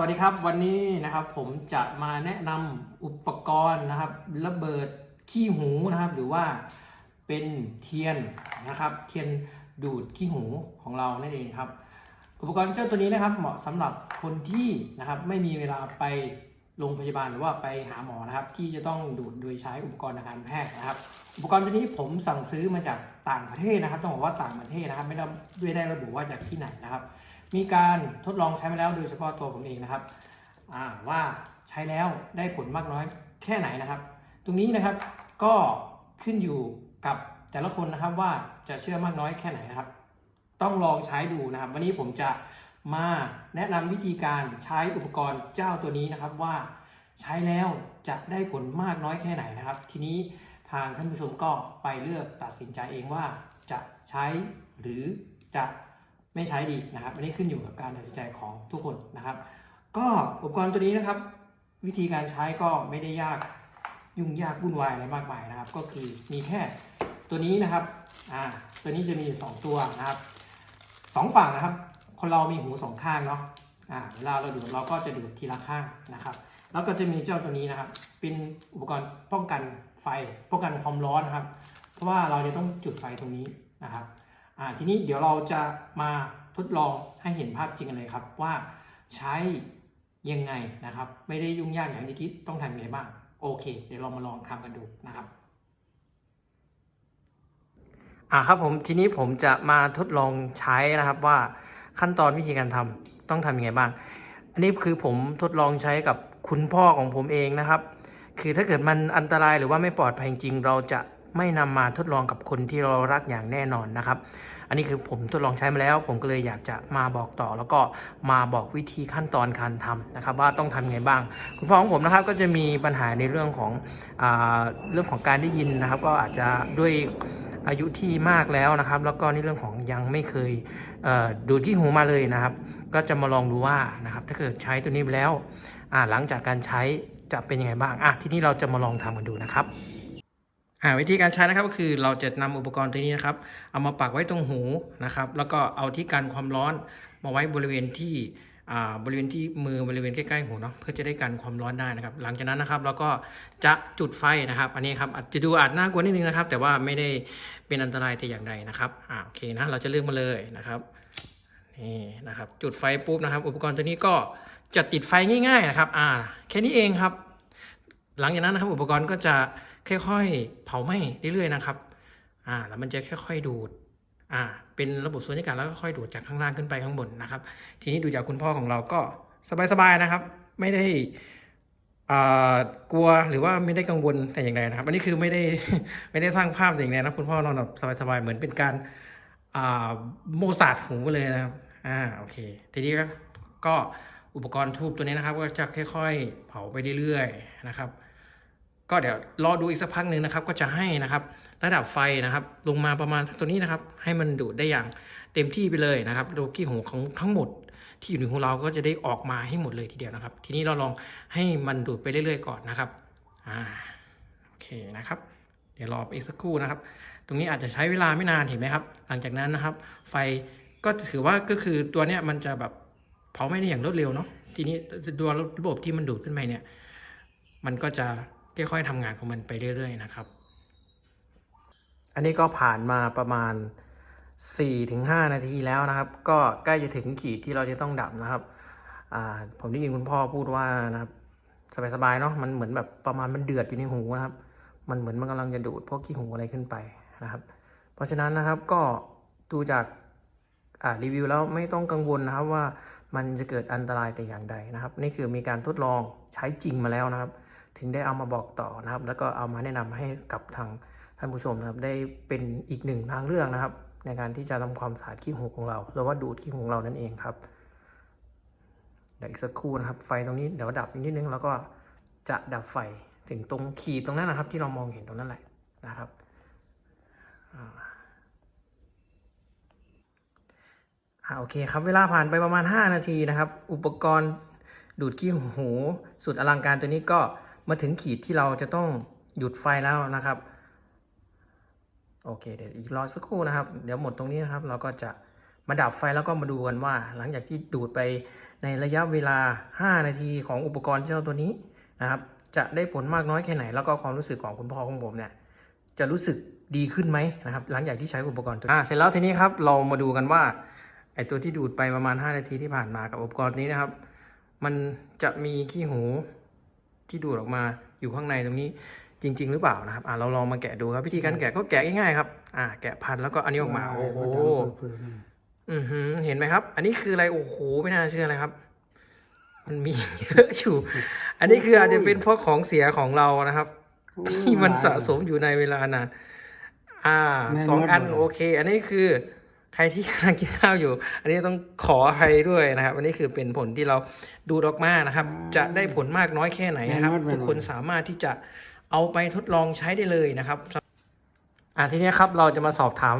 วัสดีครับวันนี้นะครับผมจะมาแนะนำอุปกรณ์นะครับ ระเบิดขี้หูนะครับ หรือว่าเป็นเทียนนะครับ เทียนดูดขี้หูของเรานั่นเองครับ อุปกรณ์เจ้าตัวนี้นะครับ เหมาะสำหรับคนที่นะครับ ไม่มีเวลาไป โรงพยาบาลหรือว่าไปหาหมอนะครับที่จะต้องดูดโดยใช้อุปกรณ์ทางการแพทย์นะครับ อุปกรณ์ตัวนี้ผมสั่งซื้อมาจากต่างประเทศนะครับ ต้องบอกว่าต่างประเทศนะครับไม่ได้ไม่ได้ระบุว่าจากที่ไหนนะครับ มีการทดลองใช้มาแล้วโดยเฉพาะตัวผมเองนะครับว่าใช้แล้วได้ผลมากน้อยแค่ไหนนะครับ ตรงนี้นะครับก็ขึ้นอยู่กับแต่ละคนนะครับว่าจะเชื่อมากน้อยแค่ไหนนะครับ ต้องลองใช้ดูนะครับ วันนี้ผมจะ มาแนะนำวิธีการใช้อุปกรณ์เจ้าตัวนี้นะครับว่าใช้แล้วจะได้ผลมากน้อยแค่ไหนนะครับ ทีนี้ทางท่านผู้ชมก็ไปเลือกตัดสินใจเองว่าจะใช้หรือจะไม่ใช้ดีนะครับอันนี้ขึ้นอยู่กับการตัดสินใจของทุกคนนะครับ ก็อุปกรณ์ตัวนี้นะครับ วิธีการใช้ก็ไม่ได้ยากยุ่งยากวุ่นวายอะไรมากมายนะครับ ก็คือมีแค่ตัวนี้นะครับอ่าตัวนี้จะมี 2 ตัวนะครับสองฝั่งนะครับ คนเรามีหูสองข้างเนาะอ่าเวลาเราดูดเราก็จะดูดทีละข้างนะครับ แล้วก็จะมีเจ้าตัวนี้นะครับ เป็นอุปกรณ์ป้องกันไฟป้องกันความร้อนนะครับ เพราะว่าเราจะต้องจุดไฟตรงนี้นะครับอ่าทีนี้เดี๋ยวเราจะมาทดลองให้เห็นภาพจริงกันเลยครับ ว่าใช้ยังไงนะครับ ไม่ได้ยุ่งยากอย่างที่คิดต้องทำยังไงบ้างโอเค เดี๋ยวเรามาลองทำกันดูนะครับอ่าครับผมทีนี้ผมจะมาทดลองใช้นะครับว่า ขั้นตอนวิธีการทำต้องทำยังไงบ้าง อันนี้คือผมทดลองใช้กับคุณพ่อของผมเองนะครับ คือถ้าเกิดมันอันตรายหรือว่าไม่ปลอดภัยจริงเราจะไม่นำมาทดลองกับคนที่เรารักอย่างแน่นอนนะครับ อันนี้คือผมทดลองใช้มาแล้ว ผมก็เลยอยากจะมาบอกต่อ แล้วก็มาบอกวิธีขั้นตอนการทำนะครับ ว่าต้องทำยังไงบ้าง คุณพ่อของผมนะครับก็จะมีปัญหาในเรื่องของอเรื่องของการได้ยินนะครับ ก็อาจจะด้วย อายุที่มากแล้วนะครับ แล้วก็ในเรื่องของยังไม่เคยเดูที่หูมาเลยนะครับ ก็จะมาลองดูว่านะครับ ถ้าเกิดใช้ตัวนี้ไปแล้วหลังจากการใช้จะเป็นยังไงบ้างอะทีนี้เราจะมาลองทำกันดูนะครับอ่าวิธีการใช้นะครับก็คือเราจะนำอุปกรณ์ตัวนี้นะครับ เอามาปักไว้ตรงหูนะครับ แล้วก็เอาที่กันความร้อนมาไว้บริเวณที่ บริเวณที่มือบริเวณใกล้ๆหูเนาะเพื่อจะได้กันความร้อนได้นะครับ หลังจากนั้นนะครับเราก็จะจุดไฟนะครับ อันนี้ครับอาจจะดูอาจน่ากลัวนิดนึงนะครับ แต่ว่าไม่ได้เป็นอันตรายแต่อย่างใดนะครับอ่าโอเคนะเราจะเลือกมาเลยนะครับนี่นะครับจุดไฟปุ๊บนะครับ อุปกรณ์ตัวนี้ก็จะติดไฟง่าย ๆนะครับ อ่า แค่นี้เองครับ หลังจากนั้นนะครับ อุปกรณ์ก็จะค่อยๆ เผาไหม้เรื่อยๆนะครับ อ่า แล้วมันจะค่อยๆดูด อ่าเป็นระบบสูญญากาศแล้วก็ค่อยดูดจากข้างล่างขึ้นไปข้างบนนะครับ ทีนี้ดูจากคุณพ่อของเราก็สบายๆนะครับ ไม่ได้กลัวหรือว่าไม่ได้กังวลแต่อย่างใดนะครับ อันนี้คือไม่ได้ไม่ได้สร้างภาพอย่างใดนะคุณพ่อนอนแบบสบายๆเหมือนเป็นการโมซาดหูเลยนะครับอ่าโอเค ทีนี้ก็อุปกรณ์ทูบตัวนี้นะครับ ก็จะค่อย ๆ เผาไปเรื่อยๆนะครับ ก็เดี๋ยวรอดูอีกสักพักหนึ่งนะครับ ก็จะให้นะครับ ระดับไฟนะครับ ลงมาประมาณตัวนี้นะครับ ให้มันดูดได้อย่างเต็มที่ไปเลยนะครับโดยที่หูของทั้งหมดที่อยู่ในหูเราก็จะได้ออกมาให้หมดเลยทีเดียวนะครับ ทีนี้เราลองให้มันดูดไปเรื่อยๆก่อนนะครับอ่าโอเคนะครับ เดี๋ยวรอไปอีกสักครู่นะครับ ตรงนี้อาจจะใช้เวลาไม่นานเห็นไหมครับ หลังจากนั้นนะครับ ไฟก็ถือว่าก็คือตัวเนี้ยมันจะแบบเผาไหม้ได้อย่างรวดเร็วเนาะทีนี้ตัวระบบที่มันดูดขึ้นไปเนี่ย มันก็จะ ค่อยๆทำงานของมันไปเรื่อยๆนะครับ อันนี้ก็ผ่านมาประมาณ 4-5 นาทีแล้วนะครับ ก็ใกล้จะถึงขีดที่เราจะต้องดับนะครับผมได้ยินคุณพ่อพูดว่านะครับสบายๆเนาะมันเหมือนแบบประมาณมันเดือดอยู่ในหูนะครับ มันเหมือนมันกำลังจะดูดพวกขี้หูอะไรขึ้นไปนะครับ เพราะฉะนั้นนะครับก็ดูจากรีวิวแล้วไม่ต้องกังวลนะครับว่ามันจะเกิดอันตรายแต่อย่างใดนะครับ นี่คือมีการทดลองใช้จริงมาแล้วนะครับ ถึงได้เอามาบอกต่อนะครับ แล้วก็เอามาแนะนำให้กับทางท่านผู้ชมนะครับ ได้เป็นอีกหนึ่งทางเลือกนะครับ ในการที่จะทำความสะอาดขี้หูของเราหรือว่าดูดขี้หูของเรานั่นเองครับเดี๋ยวอีกสักครู่นะครับ ไฟตรงนี้เดี๋ยวดับอีกนิดนึงแล้วก็จะดับไฟถึงตรงขีดตรงนั้นนะครับ ที่เรามองเห็นตรงนั้นแหละนะครับอ่าอ่าโอเคครับเวลาผ่านไปประมาณ 5 นาทีนะครับ อุปกรณ์ดูดขี้หูสุดอลังการตัวนี้ก็ มาถึงขีดที่เราจะต้องหยุดไฟแล้วนะครับ โอเคเดี๋ยวอีกรอสักครู่นะครับ เดี๋ยวหมดตรงนี้นะครับ เราก็จะมาดับไฟแล้วก็มาดูกันว่า หลังจากที่ดูดไปในระยะเวลา 5 นาทีของอุปกรณ์เจ้าตัวนี้นะครับ จะได้ผลมากน้อยแค่ไหน แล้วก็ความรู้สึกของคุณพ่อของผมเนี่ยจะรู้สึกดีขึ้นไหมนะครับ หลังจากที่ใช้อุปกรณ์ตัวนี้อ่าเสร็จแล้วทีนี้ครับเรามาดูกันว่าไอตัวที่ดูดไปประมาณ 5 นาทีที่ผ่านมากับอุปกรณ์นี้นะครับ มันจะมีขี้หู ที่ดูดออกมาอยู่ข้างในตรงนี้จริง ๆ หรือเปล่านะครับอ่าเราลองมาแกะดูครับวิธีการแกะก็แกะง่ายๆครับอ่าแกะพันแล้วก็อันนี้ออกมาโอ้โหอือหือเห็นไหมครับ อันนี้คืออะไรโอ้โหไม่น่าเชื่อเลยครับ มันมีเยอะอยู่ อันนี้คืออาจจะเป็นเพราะของเสียของเรานะครับที่มันสะสมอยู่ในเวลานาน อ่าแม่นสองอันหมดเลยโอเค อันนี้คือ ใครที่กำลังกินข้าวอยู่ อันนี้ต้องขออภัยด้วยนะครับ อันนี้คือเป็นผลที่เราดูดออกมานะครับ จะได้ผลมากน้อยแค่ไหนนะครับแม่นหมดทุกคนสามารถที่จะเอาไปทดลองใช้ได้เลยนะครับอ่าทีนี้ครับเราจะมาสอบถาม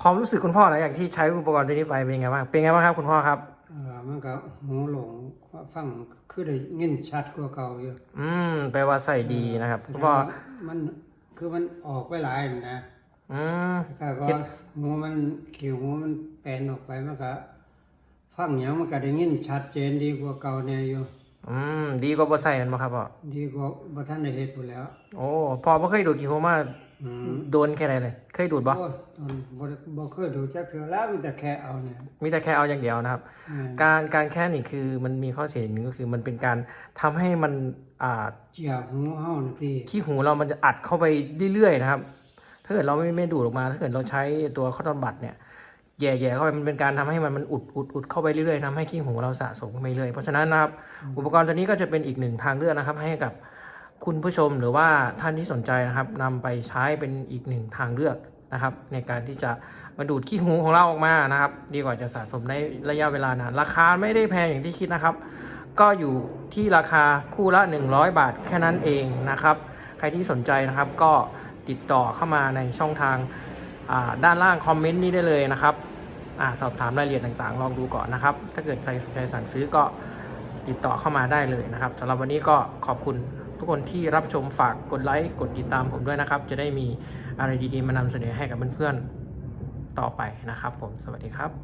ความรู้สึกคุณพ่อหลังจากที่ใช้อุปกรณ์ตัวนี้ไปเป็นไงบ้างเป็นไงบ้างครับคุณพ่อครับเออมันก็หูหลงฟังคือได้ยินชัดกว่าเก่าอยู่อืมแปลว่าใส่ดีนะครับแสคุดณงพ่อว่ามันคือมันออกไปหลายนะ อืมก็ก็เฮ็ดหูมันขิวหูมันแปลนออกไปมันก็ฟังหยังมันก็ได้ยินชัดเจนดีกว่าเก่าแน่อยู่ อืมดีกว่าบ่ใส่แมันบ่ครับพ่อดีกว่าบ่ทันได้เฮ็ดพู่นแหล้วโอ้พ่อบ่เคยดูดกี่โฮมาอืมโดนแค่ไหนเลย เคยดูดบ่โอ้ยตอนบ่ได้บ่เคยดูจักเทื่อแล้วมีแต่แค่เอาเนี่ยมีแต่แค่เอาอย่างเดียวนะครับ อืมการการแค่นี่คือมันมีข้อเสียอย่างหนึงก็คือมันเป็นการทำให้มันอ่าเจียบหูเฮานี่ติขี้หูเรามันจะอัดเข้าไปเรื่อยๆนะครับถ้าเกิดเราไม่ไม่ดูดออกมาถ้าเกิดเราใช้ตัวคอตตอนบัดเนี่ยแย่ๆเข้าไปมันเป็นการทำให้มันมันอุดอุดอุดเข้าไปเรื่อยๆทำให้ขี้หูเราสะสมไปเรื่อยเพราะฉะนั้นนะครับอุปกรณ์ตัวนี้ก็จะเป็นอีกหนึ่งทางเลือกนะครับ ให้กับคุณผู้ชมหรือว่าท่านที่สนใจนะครับนำไปใช้เป็นอีกหนึ่งทางเลือกนะครับ ในการที่จะมาดูดขี้หูของเราออกมานะครับ ดีกว่าจะสะสมในระยะเวลานานราคาไม่ได้แพงอย่างที่คิดนะครับ ก็อยู่ที่ราคาคู่ละ 100 บาทแค่นั้นเองนะครับ ใครที่สนใจนะครับก็ ติดต่อเข้ามาในช่องทางด้านล่างคอมเมนต์นี้ได้เลยนะครับอสอบถามรายละเอียดต่างๆ ลองดูก่อนนะครับ ถ้าเกิดใครสนใจสั่งซื้อก็ติดต่อเข้ามาได้เลยนะครับสำหรับวันนี้ก็ขอบคุณทุกคนที่รับชมฝากกดไลค์กดติดตามผมด้วยนะครับ จะได้มีอะไรดีๆมานำเสนอให้กับเพื่อนๆต่อไปนะครับ ผมสวัสดีครับ